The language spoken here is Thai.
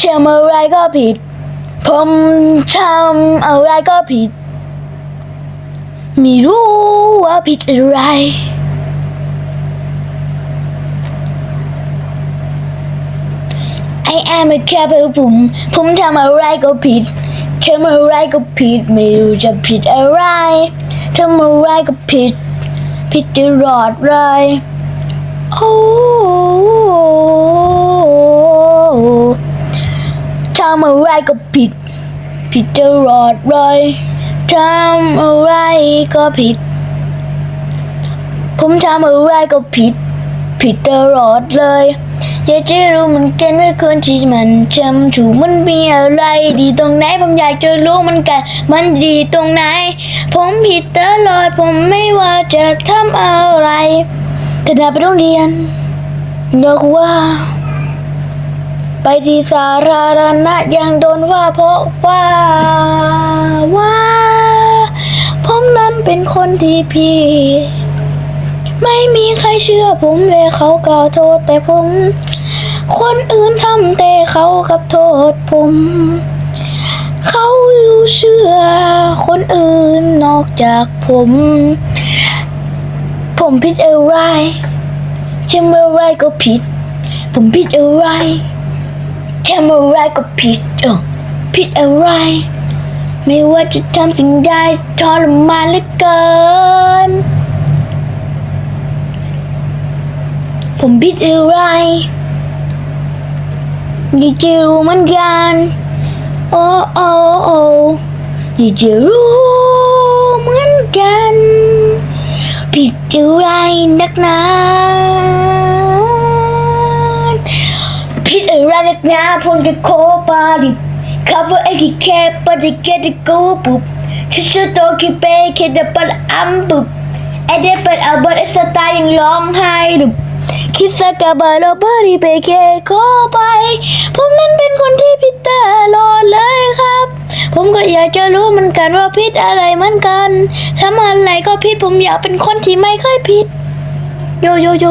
ทำอะไรก็ผิด ผมทำอะไรก็ผิด ไม่รู้ว่าผิดอะไร I am a capable ผมผมทำอะไรก็ผิดทำอะไรก็ผิดไม่รู้จะผิดอะไรทำอะไรก็ผิด ผิดตลอดเลย โอ้ อะไรก็ผิด ผิดตลอดเลยทำอะไรก็ผิด ผมทำอะไรก็ผิด ผิดตลอดเลยอยากจะรู้มือนกันว่าคนที่มันจำถูกมันมีอะไรดีตรงไหน ผมอยากจะรู้มันกัน มันดีตรงไหน ผมผิดตลอดผมไม่ว่าจะทำอะไรขณะไปโรงเรียนบอกว่า ไปที่สาธารณะยังโดนว่าเพราะว่าว่าผมนั้นเป็นคนที่ผิดไม่มีใครเชื่อผมเลยเขากล่าวโทษแต่ผม คนอื่นทำแต่เขากับโทษผม เขารู้เชื่อ คนอื่นนอกจากผม ผมผิดอะไรทำอะไรก็ผิด ผมผิดอะไร ทำอะไรก็ผิดเออผิดอะไร ไม่ว่าจะทำสิ่งใดทรมานเหลือเกิน ผมผิดอะไรอยากจะรู้เหมือนกันโอ้โอ้โอ้อยากจะรู้เหมือนกัน ผิดอะไรนักหนา ผิดอะไรนักหนาพงจะโคปาดิ cover ไอ้กี่แค่ปฏิเกตกูปุบชิชูโตคิเปเคเดปัดอัมปุบไอเดปัดอัลเบิร์ตไอสไตล์ยังร้องไห้ดุบคิดสักาบาโลบอรี่เปเคโคไป ผมนั้นเป็นคนที่ผิดตลอดเลยครับ ผมก็อยากจะรู้เหมือนกันว่าผิดอะไรเหมือนกันทำอะไรก็ผิดผมอยากเป็นคนที่ไม่เคยผิดโยโยโย